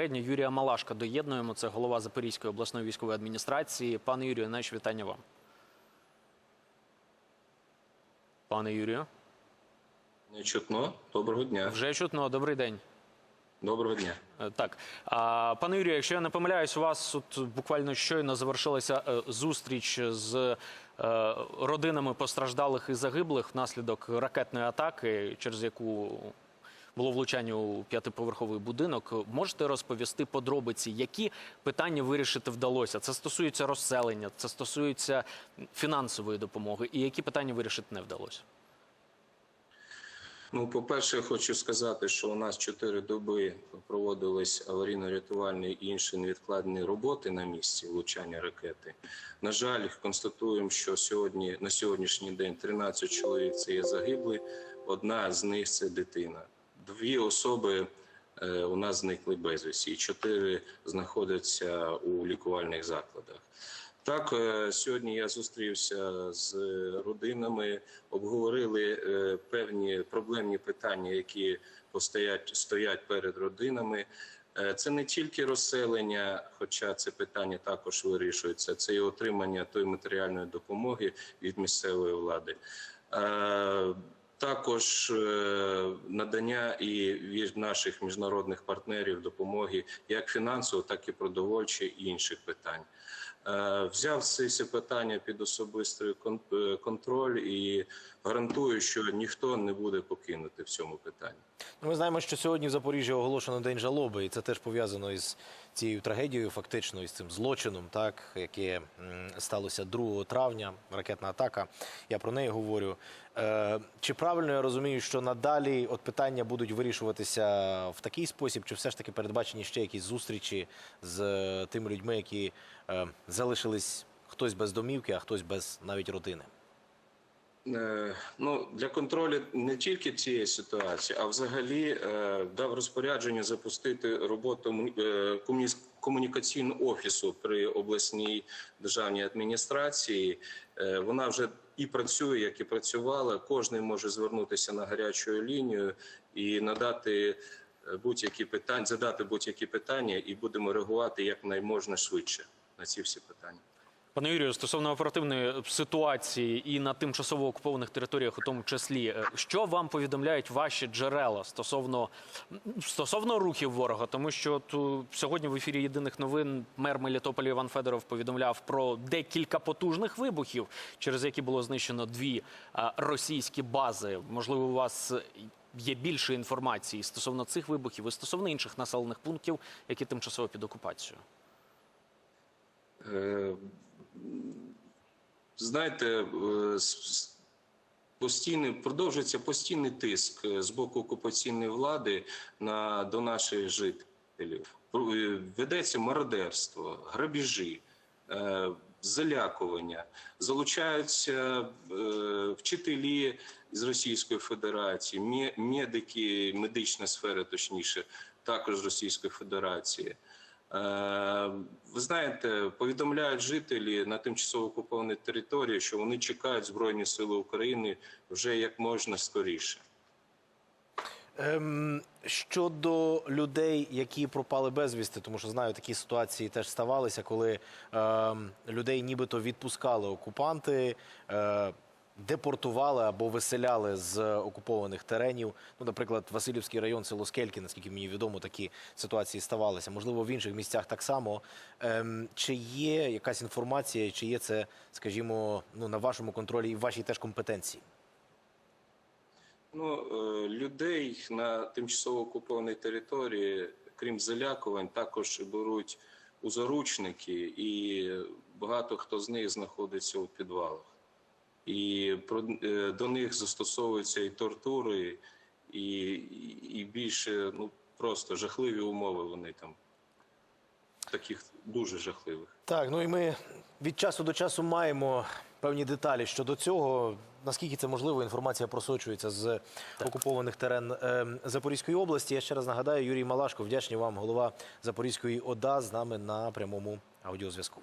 безпосередньо Юрія Малашка доєднуємо. Це голова Запорізької обласної військової адміністрації. Пане Юрію, наші вітання вам. Пане Юрію, Не чутно. Доброго дня. вже чутно. Добрий день. Доброго дня. Е, Так, пане Юрію, якщо я не помиляюсь, у вас тут буквально щойно завершилася е, зустріч з е, родинами постраждалих і загиблих внаслідок ракетної атаки, через яку було влучання у п'ятиповерховий будинок. Можете розповісти подробиці, які питання вирішити вдалося? Це стосується розселення, це стосується фінансової допомоги, і які питання вирішити не вдалося? Ну, по-перше, хочу сказати, що у нас чотири доби проводились аварійно-рятувальні і інші невідкладні роботи на місці влучання ракети. На жаль, констатуємо, що сьогодні на сьогоднішній день 13 чоловік це є загиблі. Одна з них це дитина. Дві особи е, у нас зникли безвісті, і чотири знаходяться у лікувальних закладах. Так, е, сьогодні я зустрівся з родинами, обговорили е, певні проблемні питання, які постоять стоять перед родинами. Це не тільки розселення, хоча це питання також вирішується. Це і отримання тої матеріальної допомоги від місцевої влади. Також е, надання і від наших міжнародних партнерів допомоги як фінансово, так і продовольчі і інших питань. Е, Взяв ці питання під особистий е, контроль і гарантую, що ніхто не буде покинути в цьому питанні. Ну, Ми знаємо, що сьогодні в Запоріжжі оголошено день жалоби, і це теж пов'язано із цією трагедією, фактично із цим злочином, так яке сталося 2 травня. Ракетна атака. Я про неї говорю. Е, чи правильно я розумію, що надалі от питання будуть вирішуватися в такий спосіб, чи все ж таки передбачені ще якісь зустрічі з тими людьми, які залишились хтось без домівки, а хтось без навіть родини? Е, Ну, для контролю не тільки цієї ситуації, а взагалі е, дав розпорядження запустити роботу е, комунікаційного офісу при обласній державній адміністрації. Е, Вона вже і працює, як і працювала. Кожен може звернутися на гарячу лінію і надати е, будь-які питання, задати будь-які питання, і будемо реагувати якнайможна швидше на ці всі питання. Пане Юрію, стосовно оперативної ситуації і на тимчасово окупованих територіях, у тому числі, е, що вам повідомляють ваші джерела стосовно стосовно рухів ворога? Тому що ту, сьогодні в ефірі єдиних новин мер Мелітополя Іван Федоров повідомляв про декілька потужних вибухів, через які було знищено дві е, російські бази. Можливо, у вас є більше інформації стосовно цих вибухів і стосовно інших населених пунктів, які тимчасово під окупацією. Е, Знаєте, е, постійний продовжується постійний тиск е, з боку окупаційної влади на до наших жителів. Ведеться мародерство, грабіжі, залякування, залучаються вчителі з Російської Федерації, медики, медична сфера, точніше, також з Російської Федерації. Е, Ви знаєте, повідомляють жителі на тимчасово окупованій території, що вони чекають Збройні Сили України вже як можна скоріше. Ем, щодо людей, які пропали безвісти, тому що знаю, такі ситуації теж ставалися, коли ем, людей нібито відпускали окупанти, е, депортували або виселяли з окупованих теренів. Ну, наприклад, Васильівський район, село Скельки, наскільки мені відомо, такі ситуації ставалися. Можливо, в інших місцях так само. Ем, чи є якась інформація, чи є це, скажімо, ну на вашому контролі і в вашій теж компетенції? Ну, е, людей на тимчасово окупованій території, крім залякувань, також беруть у заручники, і багато хто з них знаходиться у підвалах. Е, до них застосовуються і тортури, і, і більше ну, просто жахливі умови вони там. Таких дуже жахливих. Так, ну і ми від часу до часу маємо певні деталі щодо цього. Наскільки це можливо, інформація просочується з окупованих терен е, Запорізької області. Я ще раз нагадаю, Юрій Малашко, вдячний вам, голова Запорізької ОДА, з нами на прямому аудіозв'язку.